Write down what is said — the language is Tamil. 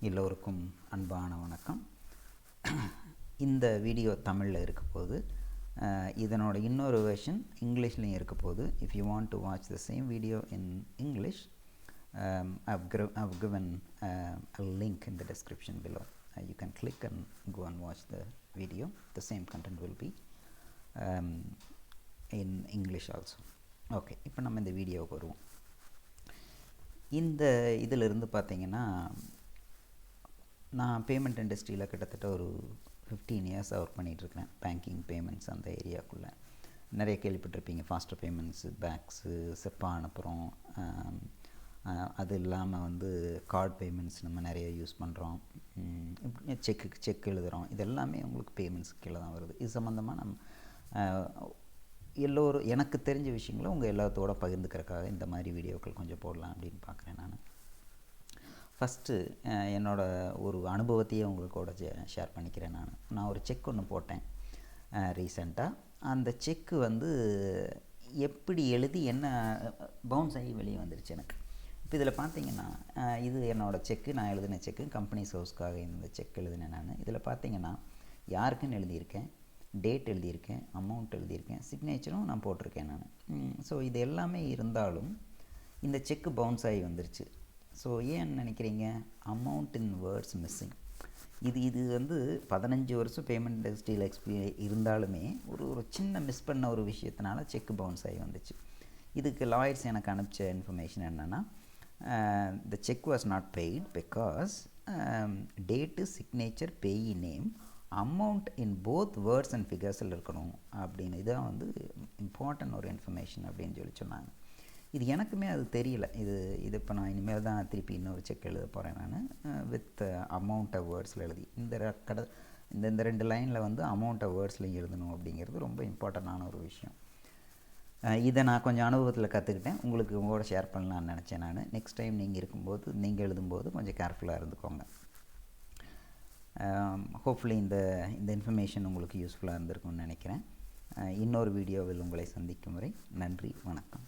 எல்லோருக்கும் அன்பான வணக்கம் இந்த வீடியோ தமிழில் இருக்க போது இதனோட இன்னொரு வெர்ஷன் இங்கிலீஷ்லேயும் இருக்க போது if you want to watch the same video in English I've, gr- I've given uh, a link in the description below. Uh, you can click and go and watch the video. The same content will be um, in English also. Okay இப்போ நம்ம இந்த வீடியோவுக்கு வருவோம் இந்த இதிலிருந்து பார்த்தீங்கன்னா நான் பேமெண்ட் இண்டஸ்ட்ரியில் கிட்டத்தட்ட ஒரு ஃபிஃப்டீன் இயர்ஸாக ஒர்க் பண்ணிகிட்ருக்கேன் பேங்கிங் பேமெண்ட்ஸ் அந்த ஏரியாக்குள்ளே நிறைய கேள்விப்பட்டிருப்பீங்க. ஃபாஸ்டர் பேமெண்ட்ஸு பேக்ஸு செப்பா அனுப்புகிறோம் அது இல்லாமல் வந்து கார்டு பேமெண்ட்ஸ் நம்ம நிறைய யூஸ் பண்ணுறோம் இப்படி செக்கு செக் எழுதுகிறோம் இது எல்லாமே உங்களுக்கு பேமெண்ட்ஸ் கீழே தான் வருது. இது சம்மந்தமாக நம்ம எல்லோரும் எனக்கு தெரிஞ்ச விஷயங்களை உங்கள் எல்லாத்தோட பகிர்ந்துக்கிறதுக்காக இந்த மாதிரி வீடியோக்கள் கொஞ்சம் போடலாம் அப்படின்னு பார்க்குறேன் நான். ஃபஸ்ட்டு என்னோட ஒரு அனுபவத்தையே உங்களுக்கோட ஷேர் பண்ணிக்கிறேன் நான். நான் ஒரு செக் ஒன்று போட்டேன் ரீசெண்டாக அந்த செக்கு வந்து எப்படி எழுதி என்ன பவுன்ஸ் ஆகி வெளியே வந்துருச்சு எனக்கு. இப்போ இதில் பார்த்தீங்கன்னா இது என்னோடய செக்கு நான் எழுதின செக்கு கம்பெனி சோர்ஸ்க்காக இந்த செக் எழுதினேன் நான். இதில் பார்த்தீங்கன்னா யாருக்குன்னு எழுதியிருக்கேன் டேட் எழுதியிருக்கேன் அமௌண்ட் எழுதியிருக்கேன் சிக்னேச்சரும் நான் போட்டிருக்கேன் நான். ஸோ இது எல்லாமே இருந்தாலும் இந்த செக்கு பவுன்ஸ் ஆகி வந்துருச்சு. ஸோ ஏன் நினைக்கிறீங்க? அமௌண்ட் இன் வேர்ட்ஸ் மிஸ்ஸிங் இது இது வந்து பதினஞ்சு வருஷம் பேமெண்ட் இண்டஸ்ட்ரியில் எக்ஸ்பீ இருந்தாலுமே ஒரு ஒரு சின்ன மிஸ் பண்ண ஒரு விஷயத்தினால செக் பவுன்ஸ் ஆகி வந்துச்சு. இதுக்கு லாயர்ஸ் எனக்கு அனுப்பிச்ச இன்ஃபர்மேஷன் என்னென்னா the cheque was not paid because date signature payee name amount in both words and ஃபிகர்ஸில் இருக்கணும் அப்படின்னு. இதுதான் வந்து இம்பார்ட்டன்ட் ஒரு இன்ஃபர்மேஷன் அப்படின்னு சொல்லி சொன்னாங்க. இது எனக்குமே அது தெரியல. இது இது இப்போ நான் இனிமேல் தான் திருப்பி இன்னொரு செக் எழுத போகிறேன் நான். வித் அமௌண்ட்டை வேர்ட்ஸில் எழுதி. இந்த கட இந்த இந்த ரெண்டு லைனில் வந்து அமௌண்ட்டை வேர்ட்ஸில் எழுதணும் அப்படிங்கிறது ரொம்ப இம்பார்ட்டண்ட்டான ஒரு விஷயம். இதை நான் கொஞ்சம் அனுபவத்தில் கற்றுக்கிட்டேன் உங்களுக்கு உங்களோட ஷேர் பண்ணலாம்னு நினச்சேன் நான். நெக்ஸ்ட் டைம் நீங்கள் இருக்கும்போது நீங்கள் எழுதும்போது கொஞ்சம் கேர்ஃபுல்லாக இருந்துக்கோங்க. ஹோப்ஃபுல்லி இந்த இந்த இன்ஃபர்மேஷன் உங்களுக்கு யூஸ்ஃபுல்லாக இருந்திருக்கும்னு நினைக்கிறேன். இன்னொரு வீடியோவில் உங்களை சந்திக்கும் வரை நன்றி வணக்கம்.